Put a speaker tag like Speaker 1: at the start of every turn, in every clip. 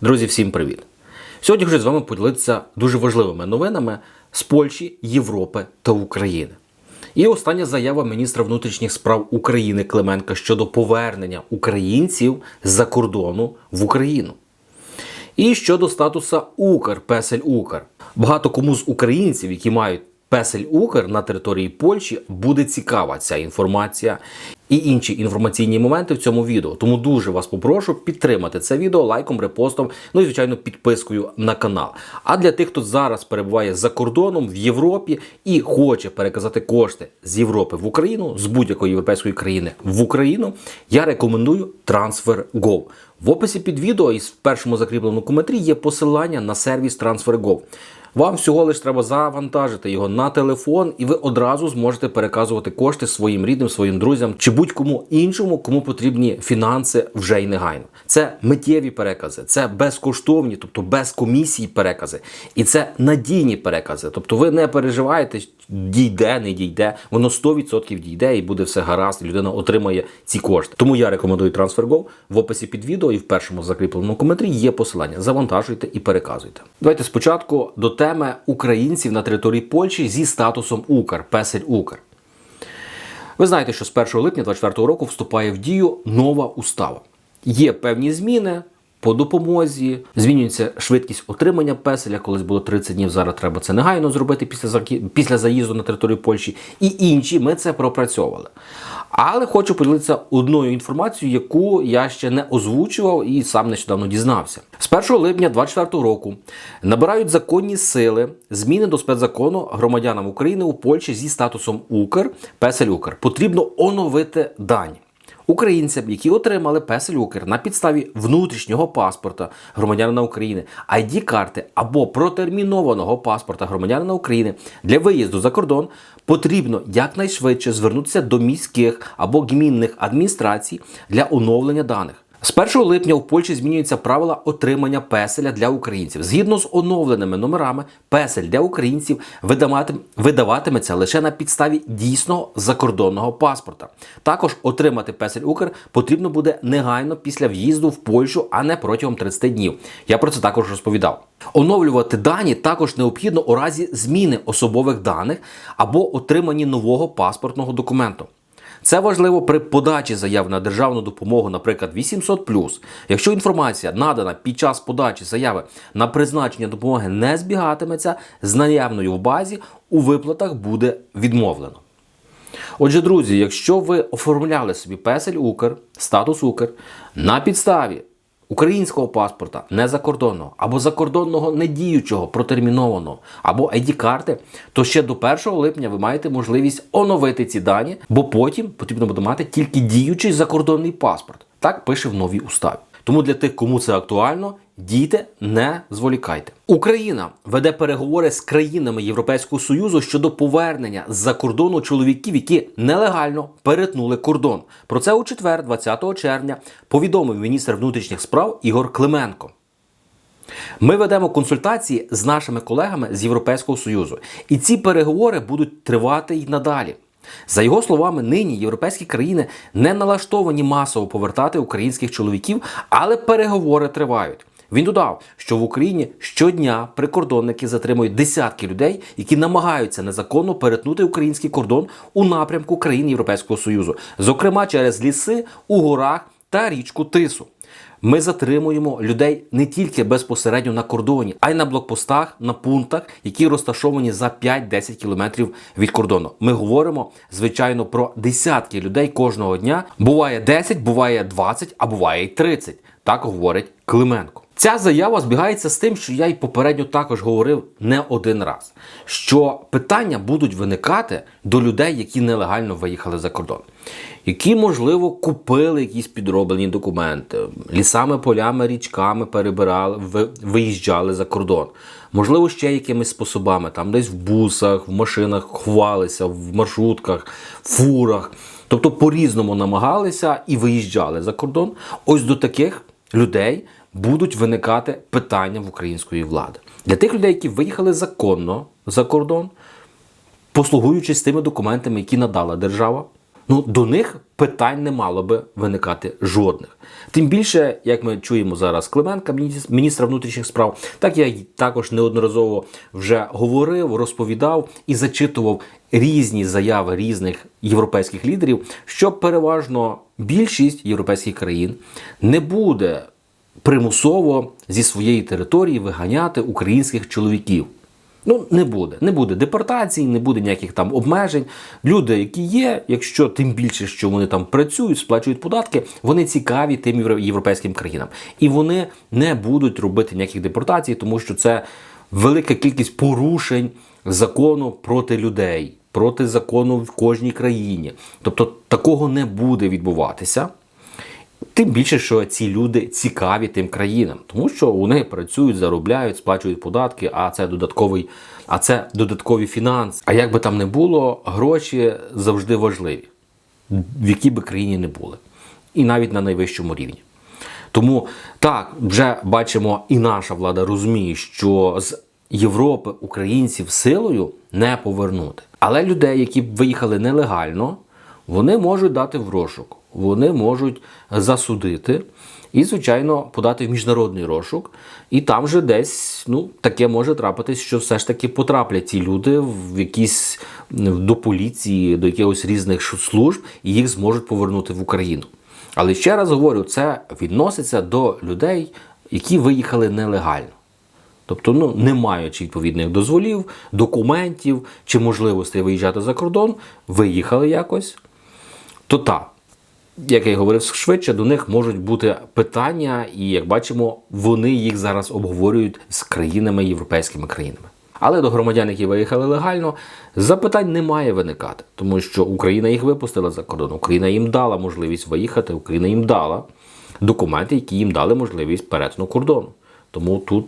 Speaker 1: Друзі, всім привіт! Сьогодні хочу з вами поділитися дуже важливими новинами з Польщі, Європи та України. І остання заява міністра внутрішніх справ України Клименка щодо повернення українців з-за кордону в Україну. І щодо статуса Укр, Песель Укр. Багато кому з українців, які мають Песель Укр на території Польщі, буде цікава ця інформація і інші інформаційні моменти в цьому відео. Тому дуже вас попрошу підтримати це відео лайком, репостом, ну і звичайно підпискою на канал. А для тих, хто зараз перебуває за кордоном в Європі і хоче переказати кошти з Європи в Україну, з будь-якої європейської країни в Україну, я рекомендую TransferGo. В описі під відео і в першому закріпленому коментарі є посилання на сервіс TransferGo. Вам всього лиш треба завантажити його на телефон, і ви одразу зможете переказувати кошти своїм рідним, своїм друзям чи будь-кому іншому, кому потрібні фінанси вже й негайно. Це миттєві перекази, це безкоштовні, тобто без комісії перекази, і це надійні перекази. Тобто ви не переживаєте, дійде, не дійде, воно 100% дійде і буде все гаразд, і людина отримає ці кошти. Тому я рекомендую TransferGo. В описі під відео і в першому закріпленому коментарі є посилання. Завантажуйте і переказуйте. Давайте спочатку до теми українців на території Польщі зі статусом Укр, Песель Укр. Ви знаєте, що з 1 липня 2024 року вступає в дію нова устава. Є певні зміни по допомозі, змінюється швидкість отримання песеля. Колись було 30 днів, зараз треба це негайно зробити після після заїзду на територію Польщі. І інші ми це пропрацьовували. Але хочу поділитися одною інформацією, яку я ще не озвучував і сам нещодавно дізнався. З 1 липня 2024 року набирають законні сили зміни до спецзакону громадянам України у Польщі зі статусом Укр, Песель Укр. Потрібно оновити дані. Українцям, які отримали песель Укр на підставі внутрішнього паспорта громадянина України, id карти або протермінованого паспорта громадянина України для виїзду за кордон, потрібно якнайшвидше звернутися до міських або гмінних адміністрацій для оновлення даних. З 1 липня у Польщі змінюються правила отримання песеля для українців. Згідно з оновленими номерами, песель для українців видаватиметься лише на підставі дійсного закордонного паспорта. Також отримати песель Укр потрібно буде негайно після в'їзду в Польщу, а не протягом 30 днів. Я про це також розповідав. Оновлювати дані також необхідно у разі зміни особових даних або отриманні нового паспортного документу. Це важливо при подачі заяв на державну допомогу, наприклад, 800+. Якщо інформація надана під час подачі заяви на призначення допомоги не збігатиметься з наявною в базі, у виплатах буде відмовлено. Отже, друзі, якщо ви оформляли собі песель Укр, статус Укр на підставі українського паспорта, не закордонного, або закордонного недіючого, протермінованого, або ID-карти, то ще до 1 липня ви маєте можливість оновити ці дані, бо потім потрібно буде мати тільки діючий закордонний паспорт. Так пише в новій уставі. Тому для тих, кому це актуально, дійте, не зволікайте. Україна веде переговори з країнами Європейського Союзу щодо повернення з-за кордону чоловіків, які нелегально перетнули кордон. Про це у четвер, 20 червня, повідомив міністр внутрішніх справ Ігор Клименко. Ми ведемо консультації з нашими колегами з Європейського Союзу, і ці переговори будуть тривати й надалі. За його словами, нині європейські країни не налаштовані масово повертати українських чоловіків, але переговори тривають. Він додав, що в Україні щодня прикордонники затримують десятки людей, які намагаються незаконно перетнути український кордон у напрямку країн Європейського Союзу, зокрема через ліси у горах та річку Тису. Ми затримуємо людей не тільки безпосередньо на кордоні, а й на блокпостах, на пунктах, які розташовані за 5-10 кілометрів від кордону. Ми говоримо, звичайно, про десятки людей кожного дня. Буває 10, буває 20, а буває й 30. Так говорить Клименко. Ця заява збігається з тим, що я й попередньо також говорив не один раз, що питання будуть виникати до людей, які нелегально виїхали за кордон, які, можливо, купили якісь підроблені документи, лісами, полями, річками перебирали, виїжджали за кордон. Можливо, ще якимись способами, там десь в бусах, в машинах ховалися, в маршрутках, фурах. Тобто по-різному намагалися і виїжджали за кордон. Ось до таких людей будуть виникати питання в української влади. Для тих людей, які виїхали законно за кордон, послугуючись тими документами, які надала держава, ну до них питань не мало би виникати жодних. Тим більше, як ми чуємо зараз Клименка, міністра внутрішніх справ, так я також неодноразово вже говорив, розповідав і зачитував різні заяви різних європейських лідерів, що переважно більшість європейських країн не буде примусово зі своєї території виганяти українських чоловіків. Ну, не буде. Не буде депортацій, не буде ніяких там обмежень. Люди, які є, якщо тим більше, що вони там працюють, сплачують податки, вони цікаві тим євро- європейським країнам. І вони не будуть робити ніяких депортацій, тому що це велика кількість порушень закону проти людей, проти закону в кожній країні. Тобто такого не буде відбуватися. Тим більше, що ці люди цікаві тим країнам, тому що вони працюють, заробляють, сплачують податки, а це додатковий, а це додаткові фінанси. А як би там не було, гроші завжди важливі, в якій би країні не були, і навіть на найвищому рівні. Тому так, вже бачимо, і наша влада розуміє, що з Європи українців силою не повернути. Але людей, які б виїхали нелегально, вони можуть дати в розшук, вони можуть засудити і, звичайно, подати в міжнародний розшук. І там же десь ну, таке може трапитись, що все ж таки потраплять ці люди в якісь до поліції, до якихось різних служб, і їх зможуть повернути в Україну. Але ще раз говорю, це відноситься до людей, які виїхали нелегально. Тобто, ну, не маючи відповідних дозволів, документів чи можливостей виїжджати за кордон, виїхали якось, то так, як я й говорив швидше, до них можуть бути питання, і як бачимо, вони їх зараз обговорюють з країнами, європейськими країнами. Але до громадян, які виїхали легально, запитань не має виникати, тому що Україна їх випустила за кордон. Україна їм дала можливість виїхати, Україна їм дала документи, які їм дали можливість перетину кордону. Тому тут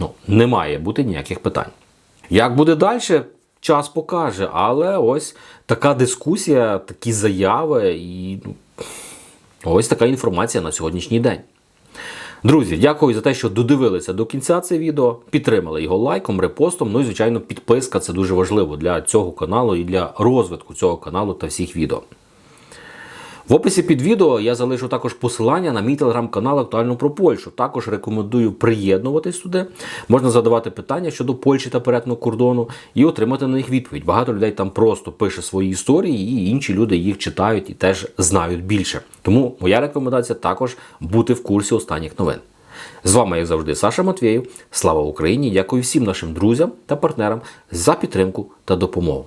Speaker 1: ну, не має бути ніяких питань. Як буде далі, час покаже. Але ось така дискусія, такі заяви і ну, ось така інформація на сьогоднішній день. Друзі, дякую за те, що додивилися до кінця це відео. Підтримали його лайком, репостом. Ну і звичайно, підписка це дуже важливо для цього каналу і для розвитку цього каналу та всіх відео. В описі під відео я залишу також посилання на мій телеграм-канал Актуально про Польщу. Також рекомендую приєднуватись туди. Можна задавати питання щодо Польщі та перетину кордону і отримати на них відповідь. Багато людей там просто пише свої історії, і інші люди їх читають і теж знають більше. Тому моя рекомендація також бути в курсі останніх новин. З вами, як завжди, Саша Матвєєв. Слава Україні! Дякую всім нашим друзям та партнерам за підтримку та допомогу.